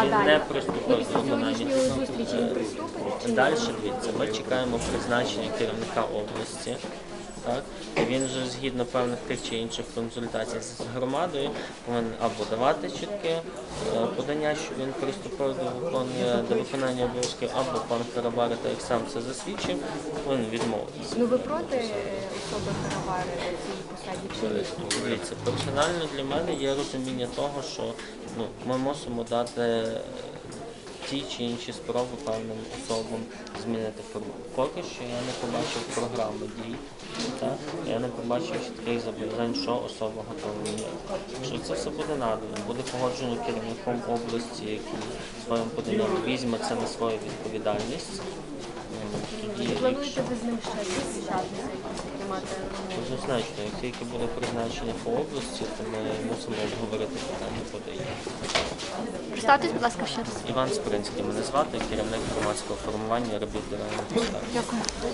Він не приступив до виконання. ні? Далі дивіться, ми чекаємо призначення керівника області. Так? І він вже згідно певних тих чи інших консультацій з громадою повинен або давати чітке е, подання, що він приступив до виконання, до виконання обов'язків, або пан Карабари, так як сам це засвідчив, повинен відмовитися. Ну ви проти е, особи на цій посаді? Дивіться, персонально для мене є розуміння того, що ну, ми мусимо дати ті чи інші спроби певним особам змінити форму. Поки що я не побачив програми дій, так? я не побачив чітких зобов'язань, що особа готова міняти. Якщо це все буде надано, буде погоджено керівником області, який своїм поданням візьме це на свою відповідальність. Тоді, Чи плануєте ви з ним ще зустрічатися приймати розмови? Однозначно, як тільки буде призначення по області, то ми мусимо обговорити питання події. Представтесь, будь ласка, ще раз. Іван Спринський мене звати, керівник громадського формування робіт державного Дякую.